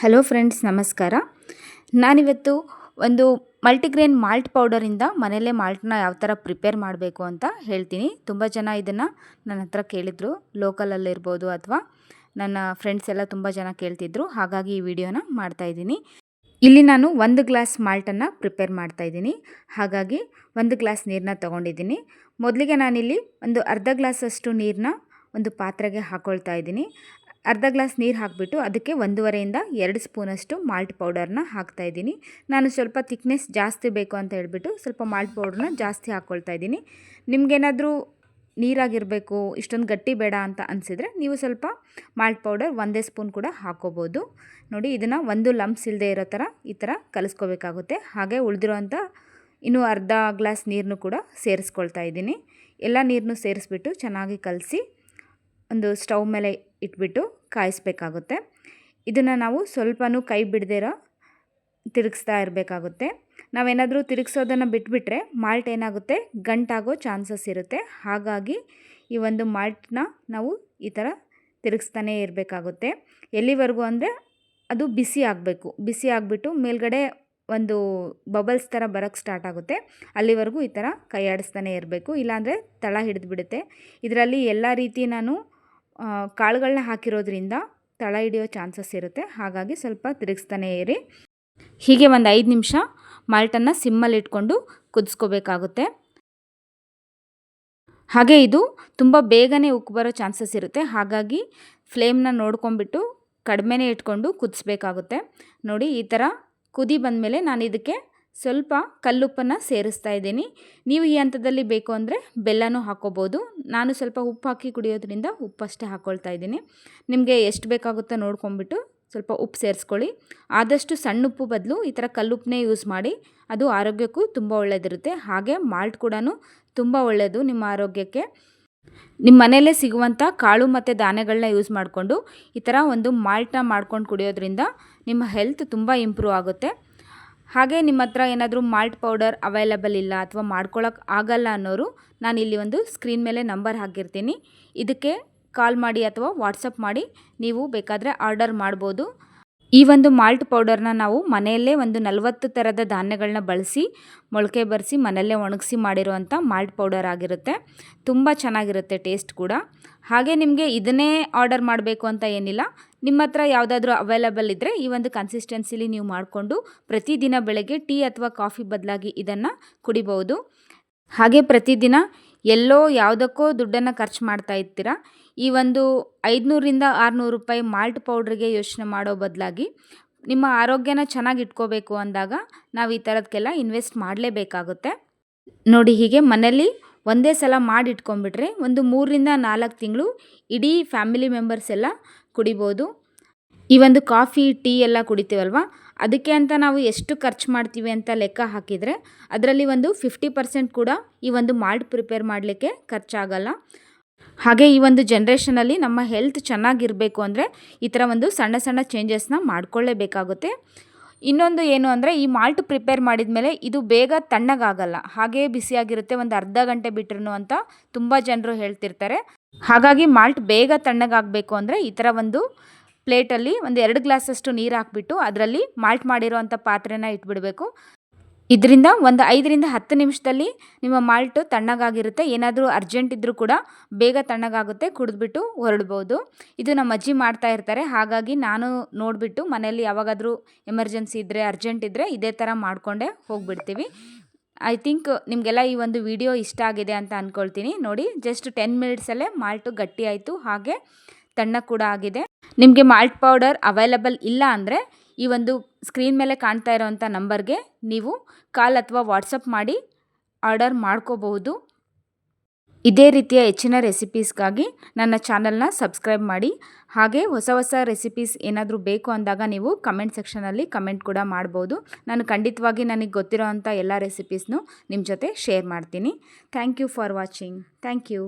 Hello friends ನಮಸ್ಕಾರ. ನಾನಿವತ್ತು ಒಂದು ಮಲ್ಟಿಗ್ರೇನ್ ಮಾಲ್ಟ್ ಪೌಡರಿಂದ ಮನೆಯಲ್ಲೇ ಮಾಲ್ಟ್ನ ಯಾವ ಥರ ಪ್ರಿಪೇರ್ ಮಾಡಬೇಕು ಅಂತ ಹೇಳ್ತೀನಿ. ತುಂಬ ಜನ ಇದನ್ನು ನನ್ನ ಹತ್ರ ಕೇಳಿದರು. ಲೋಕಲಲ್ಲಿರ್ಬೋದು ಅಥವಾ ನನ್ನ ಫ್ರೆಂಡ್ಸ್ ಎಲ್ಲ ತುಂಬ ಜನ ಕೇಳ್ತಿದ್ರು. ಹಾಗಾಗಿ ಈ ವಿಡಿಯೋನ ಮಾಡ್ತಾಯಿದ್ದೀನಿ ಇಲ್ಲಿ ನಾನು ಒಂದು ಗ್ಲಾಸ್ ಮಾಲ್ಟನ್ನು ಪ್ರಿಪೇರ್ ಮಾಡ್ತಾಯಿದ್ದೀನಿ ಹಾಗಾಗಿ ಒಂದು ಗ್ಲಾಸ್ ನೀರನ್ನ ತೊಗೊಂಡಿದ್ದೀನಿ. ಮೊದಲಿಗೆ ನಾನಿಲ್ಲಿ ಒಂದು ಅರ್ಧ ಗ್ಲಾಸಷ್ಟು ನೀರನ್ನ ಒಂದು ಪಾತ್ರೆಗೆ ಹಾಕ್ಕೊಳ್ತಾ ಇದ್ದೀನಿ. ಅರ್ಧ ಗ್ಲಾಸ್ ನೀರು ಹಾಕಿಬಿಟ್ಟು ಅದಕ್ಕೆ ಒಂದೂವರೆಯಿಂದ ಎರಡು ಸ್ಪೂನಷ್ಟು ಮಾಲ್ಟ್ ಪೌಡರ್ನ ಹಾಕ್ತಾಯಿದ್ದೀನಿ ನಾನು ಸ್ವಲ್ಪ ಥಿಕ್ನೆಸ್ ಜಾಸ್ತಿ ಬೇಕು ಅಂತ ಹೇಳಿಬಿಟ್ಟು ಸ್ವಲ್ಪ ಮಾಲ್ಟ್ ಪೌಡ್ರನ್ನ ಜಾಸ್ತಿ ಹಾಕ್ಕೊಳ್ತಾ ಇದ್ದೀನಿ. ನಿಮಗೇನಾದರೂ ನೀರಾಗಿರಬೇಕು, ಇಷ್ಟೊಂದು ಗಟ್ಟಿ ಬೇಡ ಅಂತ ಅನಿಸಿದರೆ ನೀವು ಸ್ವಲ್ಪ ಮಾಲ್ಟ್ ಪೌಡರ್ ಒಂದೇ ಸ್ಪೂನ್ ಕೂಡ ಹಾಕೋಬೋದು. ನೋಡಿ, ಇದನ್ನು ಒಂದು ಲಂಪ್ಸ್ ಇಲ್ಲದೆ ಇರೋ ಥರ ಈ ಥರ ಕಲಿಸ್ಕೋಬೇಕಾಗುತ್ತೆ. ಹಾಗೆ ಉಳಿದಿರೋಂಥ ಇನ್ನೂ ಅರ್ಧ ಗ್ಲಾಸ್ ನೀರನ್ನು ಕೂಡ ಸೇರಿಸ್ಕೊಳ್ತಾ ಇದ್ದೀನಿ. ಎಲ್ಲ ನೀರನ್ನು ಸೇರಿಸ್ಬಿಟ್ಟು ಚೆನ್ನಾಗಿ ಕಲಸಿ ಒಂದು ಸ್ಟವ್ ಮೇಲೆ ಇಟ್ಬಿಟ್ಟು ಕಾಯಿಸ್ಬೇಕಾಗುತ್ತೆ. ಇದನ್ನು ನಾವು ಸ್ವಲ್ಪನೂ ಕೈ ಬಿಡದಿರೋ ತಿರುಗಿಸ್ತಾ ಇರಬೇಕಾಗುತ್ತೆ. ನಾವೇನಾದರೂ ತಿರುಗಿಸೋದನ್ನು ಬಿಟ್ಬಿಟ್ರೆ ಮಾಲ್ಟ್ ಏನಾಗುತ್ತೆ? ಗಂಟಾಗೋ ಚಾನ್ಸಸ್ ಇರುತ್ತೆ. ಹಾಗಾಗಿ ಈ ಒಂದು ಮಾಲ್ಟನ್ನ ನಾವು ಈ ಥರ ತಿರುಗಿಸ್ತಾನೇ ಇರಬೇಕಾಗುತ್ತೆ. ಎಲ್ಲಿವರೆಗೂ ಅಂದರೆ ಅದು ಬಿಸಿ ಆಗಬೇಕು. ಬಿಸಿ ಆಗಿಬಿಟ್ಟು ಮೇಲ್ಗಡೆ ಒಂದು ಬಬಲ್ಸ್ ಥರ ಬರೋಕ್ಕೆ ಸ್ಟಾರ್ಟ್ ಆಗುತ್ತೆ. ಅಲ್ಲಿವರೆಗೂ ಈ ಥರ ಕೈ ಆಡಿಸ್ತಾನೆ ಇರಬೇಕು. ಇಲ್ಲಾಂದರೆ ತಳ ಹಿಡಿದು ಬಿಡುತ್ತೆ ಇದರಲ್ಲಿ ಎಲ್ಲ ರೀತಿ ನಾನು ಕಾಳುಗಳನ್ನ ಹಾಕಿರೋದ್ರಿಂದ ತಳ ಹಿಡಿಯೋ ಚಾನ್ಸಸ್ ಇರುತ್ತೆ. ಹಾಗಾಗಿ ಸ್ವಲ್ಪ ತಿರುಗಿಸ್ತಾನೆ ಇರಿ. ಹೀಗೆ ಒಂದು ಐದು ನಿಮಿಷ ಮಾಲ್ಟನ್ನು ಸಿಮ್ಮಲ್ಲಿ ಇಟ್ಕೊಂಡು ಕುದಿಸ್ಕೋಬೇಕಾಗುತ್ತೆ. ಹಾಗೆ ಇದು ತುಂಬ ಬೇಗನೆ ಉಕ್ಕು ಬರೋ ಚಾನ್ಸಸ್ ಇರುತ್ತೆ. ಹಾಗಾಗಿ ಫ್ಲೇಮ್ನ ನೋಡ್ಕೊಂಬಿಟ್ಟು ಕಡಿಮೆನೇ ಇಟ್ಕೊಂಡು ಕುದಿಸ್ಬೇಕಾಗುತ್ತೆ. ನೋಡಿ, ಈ ಥರ ಕುದಿ ಬಂದಮೇಲೆ ನಾನು ಇದಕ್ಕೆ ಸ್ವಲ್ಪ ಕಲ್ಲುಪ್ಪನ್ನು ಸೇರಿಸ್ತಾ ಇದ್ದೀನಿ. ನೀವು ಈ ಹಂತದಲ್ಲಿ ಬೇಕು ಅಂದರೆ ಬೆಲ್ಲನೂ ಹಾಕ್ಕೋಬೋದು ನಾನು ಸ್ವಲ್ಪ ಉಪ್ಪು ಹಾಕಿ ಕುಡಿಯೋದ್ರಿಂದ ಉಪ್ಪಷ್ಟೇ ಹಾಕ್ಕೊಳ್ತಾ ಇದ್ದೀನಿ. ನಿಮಗೆ ಎಷ್ಟು ಬೇಕಾಗುತ್ತೋ ನೋಡ್ಕೊಂಬಿಟ್ಟು ಸ್ವಲ್ಪ ಉಪ್ಪು ಸೇರಿಸ್ಕೊಳ್ಳಿ. ಆದಷ್ಟು ಸಣ್ಣ ಉಪ್ಪು ಬದಲು ಈ ಥರ ಕಲ್ಲುಪ್ಪನ್ನೇ ಯೂಸ್ ಮಾಡಿ. ಅದು ಆರೋಗ್ಯಕ್ಕೂ ತುಂಬ ಒಳ್ಳೆಯದಿರುತ್ತೆ ಹಾಗೆ ಮಾಲ್ಟ್ ಕೂಡ ತುಂಬ ಒಳ್ಳೆಯದು ನಿಮ್ಮ ಆರೋಗ್ಯಕ್ಕೆ. ನಿಮ್ಮ ಮನೆಯಲ್ಲೇ ಸಿಗುವಂಥ ಕಾಳು ಮತ್ತು ಧಾನ್ಯಗಳನ್ನ ಯೂಸ್ ಮಾಡಿಕೊಂಡು ಈ ಥರ ಒಂದು ಮಾಲ್ಟನ್ನ ಮಾಡ್ಕೊಂಡು ಕುಡಿಯೋದ್ರಿಂದ ನಿಮ್ಮ ಹೆಲ್ತ್ ತುಂಬ ಇಂಪ್ರೂವ್ ಆಗುತ್ತೆ. ಹಾಗೆ ನಿಮ್ಮ ಹತ್ರ ಏನಾದರೂ ಮಾಲ್ಟ್ ಪೌಡರ್ ಅವೈಲಬಲ್ ಇಲ್ಲ ಅಥವಾ ಮಾಡ್ಕೊಳ್ಳೋಕೆ ಆಗಲ್ಲ ಅನ್ನೋರು ನಾನು ಇಲ್ಲಿ ಒಂದು ಸ್ಕ್ರೀನ್ ಮೇಲೆ ನಂಬರ್ ಹಾಕಿರ್ತೀನಿ. ಇದಕ್ಕೆ ಕಾಲ್ ಮಾಡಿ ಅಥವಾ ವಾಟ್ಸಪ್ ಮಾಡಿ, ನೀವು ಬೇಕಾದರೆ ಆರ್ಡರ್ ಮಾಡ್ಬೋದು. ಈ ಒಂದು ಮಾಲ್ಟ್ ಪೌಡರ್ನ ನಾವು ಮನೆಯಲ್ಲೇ ಒಂದು ನಲವತ್ತು ಥರದ ಧಾನ್ಯಗಳನ್ನ ಬಳಸಿ, ಮೊಳಕೆ ಬರೆಸಿ, ಮನೆಯಲ್ಲೇ ಒಣಗಿಸಿ ಮಾಡಿರುವಂಥ ಮಾಲ್ಟ್ ಪೌಡರ್ ಆಗಿರುತ್ತೆ. ತುಂಬ ಚೆನ್ನಾಗಿರುತ್ತೆ ಟೇಸ್ಟ್ ಕೂಡ. ಹಾಗೆ ನಿಮಗೆ ಇದನ್ನೇ ಆರ್ಡರ್ ಮಾಡಬೇಕು ಅಂತ ಏನಿಲ್ಲ. ನಿಮ್ಮ ಹತ್ರ ಯಾವುದಾದ್ರೂ ಅವೈಲಬಲ್ ಇದ್ದರೆ ಈ ಒಂದು ಕನ್ಸಿಸ್ಟೆನ್ಸಿಲಿ ನೀವು ಮಾಡಿಕೊಂಡು ಪ್ರತಿದಿನ ಬೆಳಗ್ಗೆ ಟೀ ಅಥವಾ ಕಾಫಿ ಬದಲಾಗಿ ಇದನ್ನು ಕುಡಿಬಹುದು. ಹಾಗೆ ಪ್ರತಿದಿನ ಎಲ್ಲೋ ಯಾವುದಕ್ಕೋ ದುಡ್ಡನ್ನು ಖರ್ಚು ಮಾಡ್ತಾ ಇರ್ತೀರ. ಈ ಒಂದು ಐದುನೂರಿಂದ ಆರುನೂರು ರೂಪಾಯಿ ಮಾಲ್ಟ್ ಪೌಡ್ರಿಗೆ ಯೋಚನೆ ಮಾಡೋ ಬದಲಾಗಿ ನಿಮ್ಮ ಆರೋಗ್ಯನ ಚೆನ್ನಾಗಿ ಇಟ್ಕೋಬೇಕು ಅಂದಾಗ ನಾವು ಈ ಥರದಕ್ಕೆಲ್ಲ ಇನ್ವೆಸ್ಟ್ ಮಾಡಲೇಬೇಕಾಗುತ್ತೆ. ನೋಡಿ ಹೀಗೆ ಮನೇಲಿ ಒಂದೇ ಸಲ ಮಾಡಿ ಇಟ್ಕೊಂಡ್ಬಿಟ್ರೆ ಒಂದು ಮೂರರಿಂದ ನಾಲ್ಕು ತಿಂಗಳು ಇಡೀ ಫ್ಯಾಮಿಲಿ ಮೆಂಬರ್ಸ್ ಎಲ್ಲ ಕುಡಿಬೋದು. ಈ ಒಂದು ಕಾಫಿ, ಟೀ ಎಲ್ಲ ಕುಡಿತೀವಲ್ವ? ಅದಕ್ಕೆ ಅಂತ ನಾವು ಎಷ್ಟು ಖರ್ಚು ಮಾಡ್ತೀವಿ ಅಂತ ಲೆಕ್ಕ ಹಾಕಿದರೆ ಅದರಲ್ಲಿ ಒಂದು ಫಿಫ್ಟಿ ಪರ್ಸೆಂಟ್ ಕೂಡ ಈ ಒಂದು ಮಾಲ್ಟ್ ಪ್ರಿಪೇರ್ ಮಾಡಲಿಕ್ಕೆ ಖರ್ಚಾಗಲ್ಲ. ಹಾಗೆ ಈ ಒಂದು ಜನ್ರೇಷನಲ್ಲಿ ನಮ್ಮ ಹೆಲ್ತ್ ಚೆನ್ನಾಗಿರಬೇಕು ಅಂದರೆ ಈ ಥರ ಒಂದು ಸಣ್ಣ ಸಣ್ಣ ಚೇಂಜಸ್ನ ಮಾಡ್ಕೊಳ್ಳೇಬೇಕಾಗುತ್ತೆ. ಇನ್ನೊಂದು ಏನು ಅಂದರೆ ಈ ಮಾಲ್ಟ್ ಪ್ರಿಪೇರ್ ಮಾಡಿದ ಮೇಲೆ ಇದು ಬೇಗ ತಣ್ಣಗಾಗಲ್ಲ. ಹಾಗೇ ಬಿಸಿಯಾಗಿರುತ್ತೆ ಒಂದು ಅರ್ಧ ಗಂಟೆ ಬಿಟ್ರು ಅಂತ ತುಂಬ ಜನರು ಹೇಳ್ತಿರ್ತಾರೆ. ಹಾಗಾಗಿ ಮಾಲ್ಟ್ ಬೇಗ ತಣ್ಣಗಾಗಬೇಕು ಅಂದರೆ ಈ ಥರ ಒಂದು ಪ್ಲೇಟಲ್ಲಿ ಒಂದು ಎರಡು ಗ್ಲಾಸಷ್ಟು ನೀರು ಹಾಕ್ಬಿಟ್ಟು ಅದರಲ್ಲಿ ಮಾಲ್ಟ್ ಮಾಡಿರೋ ಅಂಥ ಪಾತ್ರೆನ ಇಟ್ಬಿಡಬೇಕು. ಇದರಿಂದ ಒಂದು ಐದರಿಂದ ಹತ್ತು ನಿಮಿಷದಲ್ಲಿ ನಿಮ್ಮ ಮಾಲ್ಟು ತಣ್ಣಗಾಗಿರುತ್ತೆ. ಏನಾದರೂ ಅರ್ಜೆಂಟ್ ಇದ್ದರೂ ಕೂಡ ಬೇಗ ತಣ್ಣಗಾಗುತ್ತೆ, ಕುಡಿದ್ಬಿಟ್ಟು ಹೊರಡ್ಬೋದು. ಇದು ನಮ್ಮ ಅಜ್ಜಿ ಮಾಡ್ತಾ ಇರ್ತಾರೆ. ಹಾಗಾಗಿ ನಾನು ನೋಡಿಬಿಟ್ಟು ಮನೆಯಲ್ಲಿ ಯಾವಾಗಾದರೂ ಎಮರ್ಜೆನ್ಸಿ ಇದ್ದರೆ ಅರ್ಜೆಂಟ್ ಇದ್ದರೆ ಇದೇ ಥರ ಮಾಡಿಕೊಂಡೇ ಹೋಗ್ಬಿಡ್ತೀವಿ. ಐ ಥಿಂಕ್ ನಿಮಗೆಲ್ಲ ಈ ಒಂದು ವಿಡಿಯೋ ಇಷ್ಟ ಆಗಿದೆ ಅಂತ ಅಂದ್ಕೊಳ್ತೀನಿ ನೋಡಿ, ಜಸ್ಟ್ ಟೆನ್ ಮಿನಿಟ್ಸಲ್ಲೇ ಮಾಲ್ಟು ಗಟ್ಟಿ ಆಯಿತು ಹಾಗೆ ತಣ್ಣ ಕೂಡ ಆಗಿದೆ. ನಿಮಗೆ ಮಾಲ್ಟ್ ಪೌಡರ್ ಅವೈಲಬಲ್ ಇಲ್ಲ ಅಂದರೆ ಈ ಒಂದು ಸ್ಕ್ರೀನ್ ಮೇಲೆ ಕಾಣ್ತಾ ಇರೋವಂಥ ನಂಬರ್ಗೆ ನೀವು ಕಾಲ್ ಅಥವಾ ವಾಟ್ಸಪ್ ಮಾಡಿ ಆರ್ಡರ್ ಮಾಡ್ಕೋಬಹುದು. ಇದೇ ರೀತಿಯ ಹೆಚ್ಚಿನ ರೆಸಿಪೀಸ್ಗಾಗಿ ನನ್ನ ಚಾನಲ್ನ ಸಬ್ಸ್ಕ್ರೈಬ್ ಮಾಡಿ. ಹಾಗೆ ಹೊಸ ಹೊಸ ರೆಸಿಪೀಸ್ ಏನಾದರೂ ಬೇಕು ಅಂದಾಗ ನೀವು ಕಮೆಂಟ್ ಸೆಕ್ಷನಲ್ಲಿ ಕಮೆಂಟ್ ಕೂಡ ಮಾಡ್ಬೋದು. ನಾನು ಖಂಡಿತವಾಗಿ ನನಗೆ ಗೊತ್ತಿರೋ ಅಂಥ ಎಲ್ಲ ರೆಸಿಪೀಸ್ನು ನಿಮ್ಮ ಜೊತೆ ಶೇರ್ ಮಾಡ್ತೀನಿ. Thank you for watching thank you